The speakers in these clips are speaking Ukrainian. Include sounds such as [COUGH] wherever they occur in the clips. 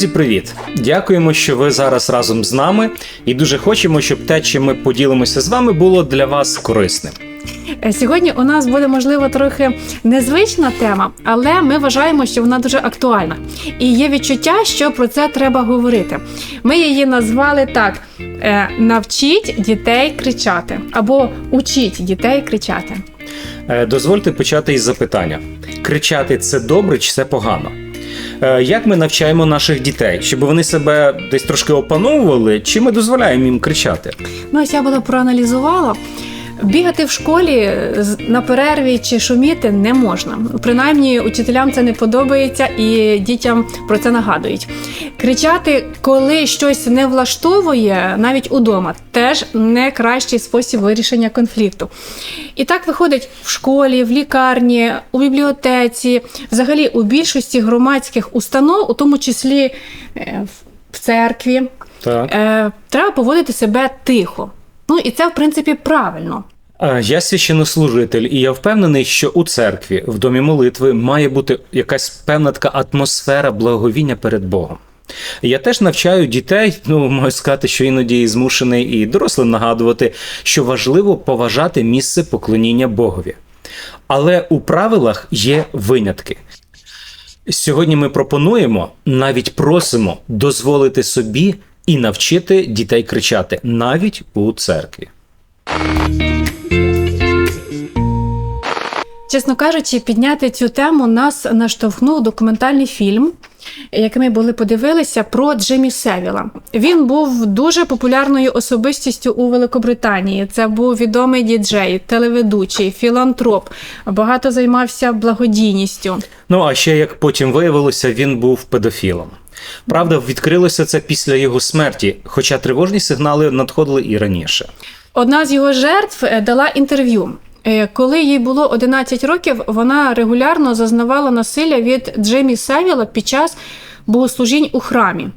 Друзі, привіт! Дякуємо, що ви зараз разом з нами, і дуже хочемо, щоб те, чим ми поділимося з вами, було для вас корисним. Е, Сьогодні у нас буде можливо трохи незвична тема, але ми вважаємо, що вона дуже актуальна. І є відчуття, що про це треба говорити. Ми її назвали так: е, навчіть дітей кричати або учіть дітей кричати. Е, Дозвольте почати із запитання: кричати це добре чи це погано? Е, Як ми навчаємо наших дітей, щоб вони себе десь трошки опановували, чи ми дозволяємо їм кричати? Ну, ось я була проаналізувала. Бігати в школі на перерві чи шуміти не можна. Принаймні, учителям це не подобається і дітям про це нагадують. Кричати, коли щось не влаштовує, навіть удома, теж не кращий спосіб вирішення конфлікту. І так виходить в школі, в лікарні, у бібліотеці, взагалі у більшості громадських установ, у тому числі е, в- в церкві, Так. е, треба поводити себе тихо. Ну і це в принципі правильно. Я священнослужитель, і я впевнений, що у церкві, в домі молитви, має бути якась певна така атмосфера благовіння перед Богом. Я теж навчаю дітей, ну можу сказати, що іноді і змушений і дорослим нагадувати, що важливо поважати місце поклоніння Богові. Але у правилах є винятки. Сьогодні ми пропонуємо, навіть просимо дозволити собі і навчити дітей кричати навіть у церкві. Чесно кажучи, підняти цю тему нас наштовхнув документальний фільм, який ми були подивилися про Джиммі Севіла. Він був дуже популярною особистістю у Великобританії. Це був відомий діджей, телеведучий, філантроп, багато займався благодійністю. Ну а ще як потім виявилося, він був педофілом. Правда, відкрилося це після його смерті, хоча тривожні сигнали надходили і раніше. Одна з його жертв е, дала інтерв'ю. Е, Коли їй було 11 років, вона регулярно зазнавала насилля від Джиммі Севіла під час богослужінь у храмі.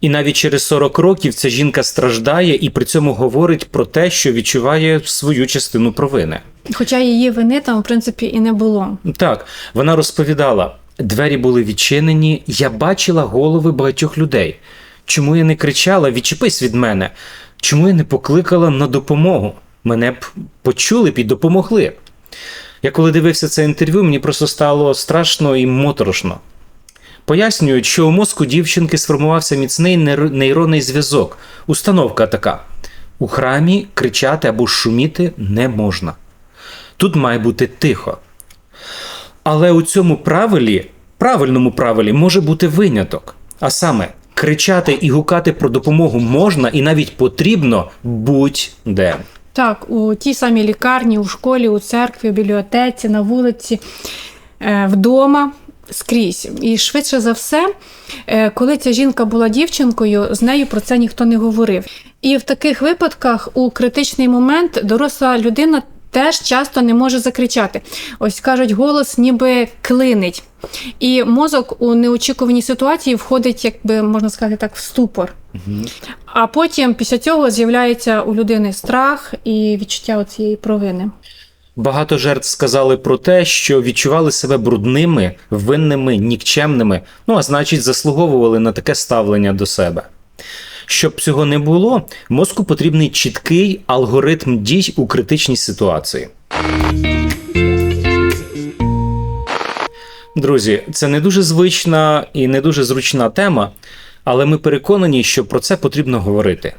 І навіть через 40 років ця жінка страждає і при цьому говорить про те, що відчуває свою частину провини. Хоча її вини там, в принципі, і не було. Так, вона розповідала: двері були відчинені, я бачила голови багатьох людей. Чому я не кричала, відчепись від мене? Чому я не покликала на допомогу? Мене б почули б і допомогли. Я коли дивився це інтерв'ю, мені просто стало страшно і моторошно. Пояснюють, що у мозку дівчинки сформувався міцний нейр- нейронний зв'язок. Установка така: у храмі кричати або шуміти не можна. Тут має бути тихо. Але у цьому правилі, правильному правилі, може бути виняток. А саме, кричати і гукати про допомогу можна і навіть потрібно будь-де. Так, у тій самій лікарні, у школі, у церкві, у бібліотеці, на вулиці, е, вдома. Скрізь. І швидше за все, е, коли ця жінка була дівчинкою, з нею про це ніхто не говорив. І в таких випадках у критичний момент доросла людина теж часто не може закричати. Ось кажуть, голос ніби клинить. І мозок у неочікуваній ситуації входить, якби можна сказати так, в ступор. А потім після цього з'являється у людини страх і відчуття цієї провини. Багато жертв сказали про те, що відчували себе брудними, винними, нікчемними, ну а значить, заслуговували на таке ставлення до себе. Щоб цього не було, мозку потрібний чіткий алгоритм дій у критичній ситуації. Друзі, це не дуже звична і не дуже зручна тема, але ми переконані, що про це потрібно говорити.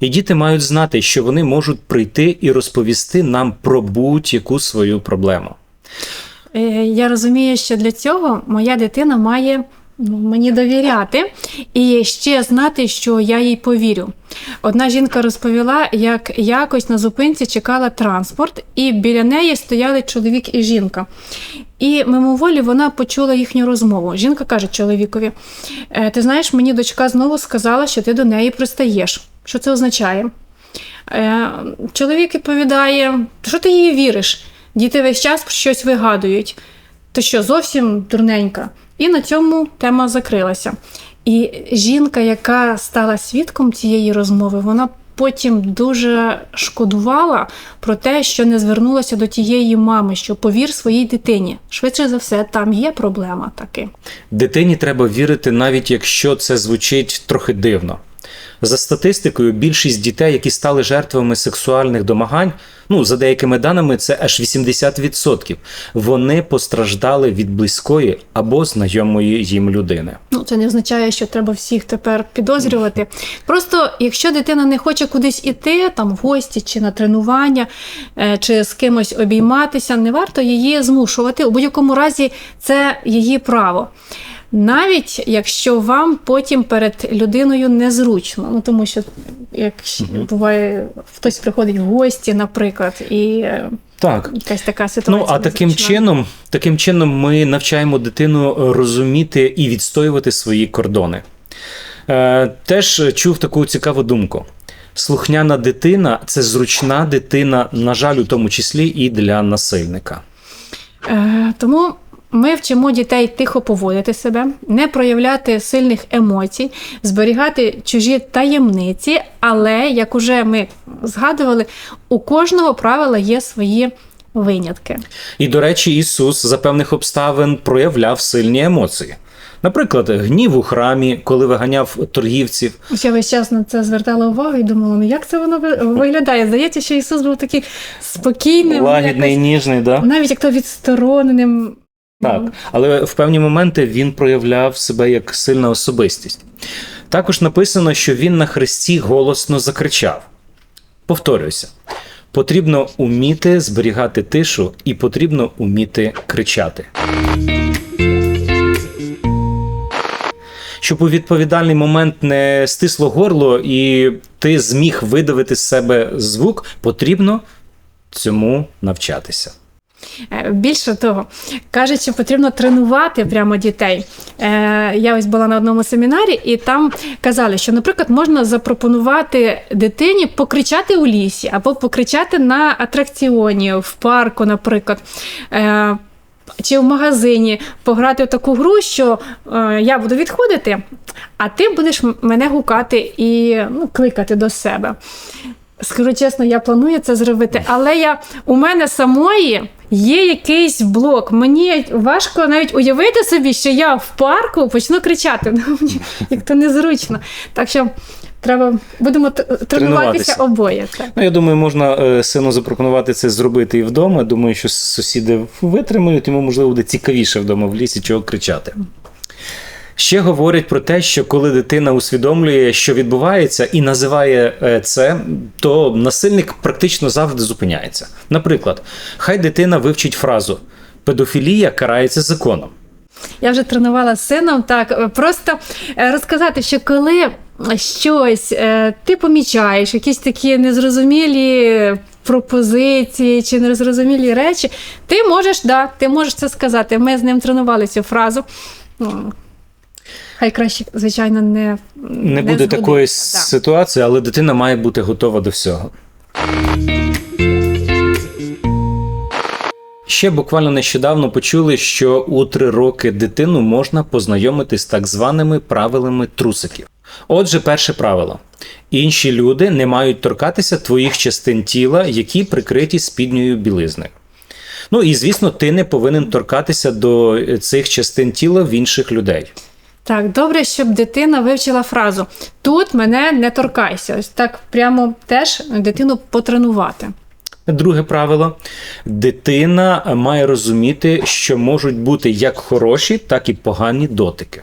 І діти мають знати, що вони можуть прийти і розповісти нам про будь-яку свою проблему. Е, Я розумію, що для цього моя дитина має мені довіряти і ще знати, що я їй повірю. Одна жінка розповіла, як якось на зупинці чекала транспорт, і біля неї стояли чоловік і жінка. І мимоволі вона почула їхню розмову. Жінка каже чоловікові: «Е, Ти знаєш, мені дочка знову сказала, що ти до неї пристаєш. Що це означає? Е, Чоловік відповідає: що ти їй віриш? Діти весь час щось вигадують. Ти що, зовсім дурненька? І на цьому тема закрилася. І жінка, яка стала свідком цієї розмови, вона потім дуже шкодувала про те, що не звернулася до тієї мами, що повір своїй дитині. Швидше за все, там є проблема таки. Дитині треба вірити, навіть якщо це звучить трохи дивно. За статистикою, більшість дітей, які стали жертвами сексуальних домагань, ну за деякими даними, це аж 80%. Вони постраждали від близької або знайомої їм людини. Ну, це не означає, що треба всіх тепер підозрювати. Просто якщо дитина не хоче кудись іти, там в гості чи на тренування, е, чи з кимось обійматися, не варто її змушувати. У будь-якому разі це її право. Навіть якщо вам потім перед людиною незручно, ну тому що як буває, хтось приходить в гості, наприклад, і е, Так. якась така ситуація. Ну а таким чином, таким чином ми навчаємо дитину розуміти і відстоювати свої кордони. Е, теж чув таку цікаву думку. Слухняна дитина це зручна дитина, на жаль, у тому числі і для насильника. Е, тому ми вчимо дітей тихо поводити себе, не проявляти сильних емоцій, зберігати чужі таємниці. Але, як уже ми згадували, у кожного правила є свої винятки. І, до речі, Ісус за певних обставин проявляв сильні емоції. Наприклад, гнів у храмі, коли виганяв торгівців, Я весь час на це звертала увагу і думала, ну як це воно виглядає? Здається, що Ісус був такий спокійним, лагідний, якось- ніжний, да? навіть як то відстороненим. Так, але в певні моменти він проявляв себе як сильна особистість. Також написано, що він на хресті голосно закричав. Повторююся, потрібно уміти зберігати тишу і потрібно уміти кричати. Щоб у відповідальний момент не стисло горло і ти зміг видавити з себе звук, потрібно цьому навчатися. Е, Більше того, кажуть, що потрібно тренувати прямо дітей. Е, Я ось була на одному семінарі, і там казали, що, наприклад, можна запропонувати дитині покричати у лісі або покричати на атракціоні в парку, наприклад. Е, Чи в магазині пограти в таку гру, що е, я буду відходити, а ти будеш мене гукати і ну, кликати до себе. Скажу чесно, я планую це зробити, але я у мене самої є якийсь блок. Мені важко навіть уявити собі, що я в парку почну кричати. [LAUGHS] Ну, мені як то незручно. Так що треба будемо тренуватися Тренуватися. обоє. Так. Ну, я думаю, можна е, сину запропонувати це зробити і вдома. Думаю, що сусіди витримають, йому можливо буде цікавіше вдома в лісі, чого кричати. Ще говорять про те, що коли дитина усвідомлює, що відбувається, і називає е, це, то насильник практично завжди зупиняється. Наприклад, хай дитина вивчить фразу педофілія карається законом. Я вже тренувала з сином так. е, Просто е, розказати, що коли щось ти помічаєш, якісь такі незрозумілі пропозиції чи незрозумілі речі, ти можеш, да, ти можеш це сказати. Ми з ним тренували цю фразу. Хай краще, звичайно, не, Не буде такої да. ситуації, але дитина має бути готова до всього. Ще буквально нещодавно почули, що у три роки дитину можна познайомити з так званими правилами трусиків. Отже, перше правило: інші люди не мають торкатися твоїх частин тіла, які прикриті спідньою білизною. Ну і звісно, ти не повинен торкатися до е, цих частин тіла в інших людей. Так, добре, щоб дитина вивчила фразу Тут мене не торкайся. Ось так прямо теж дитину потренувати. Друге правило: дитина має розуміти, що можуть бути як хороші, так і погані дотики.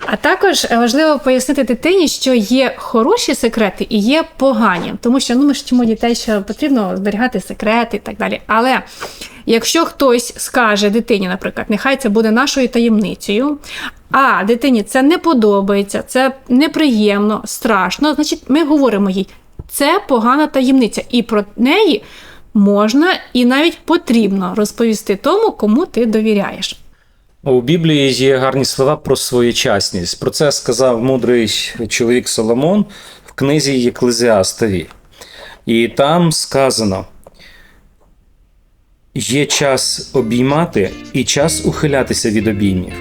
А також важливо пояснити дитині, що є хороші секрети і є погані, тому що ну ми ж вчимо дітей, що потрібно зберігати секрети і так далі. Але якщо хтось скаже дитині, наприклад, нехай це буде нашою таємницею, а дитині це не подобається, це неприємно, страшно, значить, ми говоримо їй, це погана таємниця, і про неї можна і навіть потрібно розповісти тому, кому ти довіряєш. У Біблії є гарні слова про своєчасність. Про це сказав мудрий чоловік Соломон в книзі Єклезіастові. І там сказано: є час обіймати і час ухилятися від обіймів,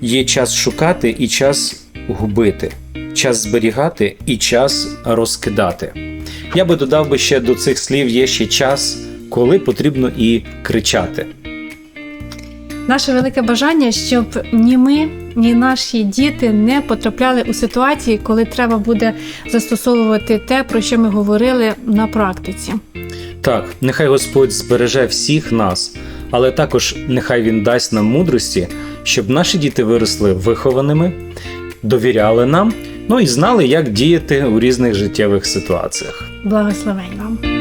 є час шукати і час губити, час зберігати і час розкидати. Я би додав би ще до цих слів є ще час, коли потрібно і кричати. Наше велике бажання, щоб ні ми, ні наші діти не потрапляли у ситуації, коли треба буде застосовувати те, про що ми говорили на практиці. Так, нехай Господь збереже всіх нас, але також нехай Він дасть нам мудрості, щоб наші діти виросли вихованими, довіряли нам, ну і знали, як діяти у різних життєвих ситуаціях. Благословень вам!